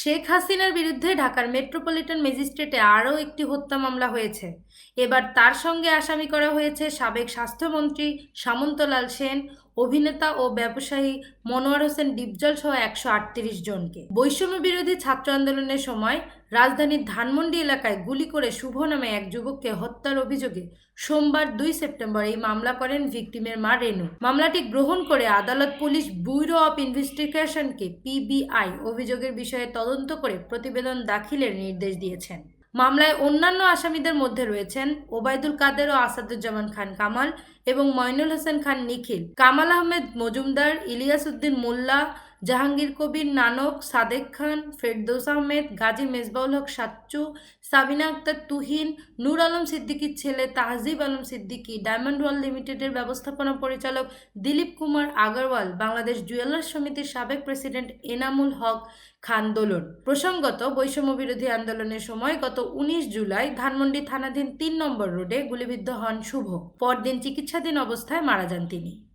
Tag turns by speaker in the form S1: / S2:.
S1: শেখ হাসিনার বিরুদ্ধে ঢাকার মেট্রোপলিটন ম্যাজিস্ট্রেটে আরও একটি হত্যা মামলা হয়েছে। এবার তার সঙ্গে আসামি করা হয়েছে সাবেক স্বাস্থ্যমন্ত্রী সামন্তলাল সেন অভিনেতা ও ব্যবসায়ী মনোয়ার হোসেন ডিপজল সহ একশো আটত্রিশ জনকে। বৈষম্য বিরোধী ছাত্র আন্দোলনের সময় রাজধানীর ধানমন্ডি এলাকায় গুলি করে শুভ নামে এক যুবককে হত্যার অভিযোগে সোমবার দুই সেপ্টেম্বর এই মামলা করেন ভিকটিমের মা রেনু। মামলাটি গ্রহণ করে আদালত পুলিশ ব্যুরো অফ ইনভেস্টিগেশনকে পিবিআই অভিযোগের বিষয়ে তদন্ত করে প্রতিবেদন দাখিলের নির্দেশ দিয়েছেন। মামলায় অন্যান্য আসামিদের মধ্যে রয়েছেন ওবায়দুল কাদের ও আসাদুজ্জামান খান কামাল এবং মইনুল হোসেন খান নিখিল। কামাল আহমেদ মজুমদার, ইলিয়াস উদ্দিন মোল্লা, জাহাঙ্গীর কবির নানক, সাদেক খান, ফেরদৌস আহমেদ, গাজী মেজবাউল হক সাচ্চু, সাবিনা আক্তার তুহিন, নূর আলম সিদ্দিকীর ছেলে তাহজিব আলম সিদ্দিকী, ডায়মন্ড ওয়ার্ল্ড লিমিটেডের ব্যবস্থাপনা পরিচালক দিলীপ কুমার আগরওয়াল, বাংলাদেশ জুয়েলার্স সমিতির সাবেক প্রেসিডেন্ট এনামুল হক খান দোলন। প্রসঙ্গত, বৈষম্য বিরোধী আন্দোলনের সময় গত উনিশ জুলাই ধানমন্ডি থানাধীন তিন নম্বর রোডে গুলিবিদ্ধ হন শুভ। পরদিন চিকিৎসাধীন অবস্থায় মারা যান তিনি।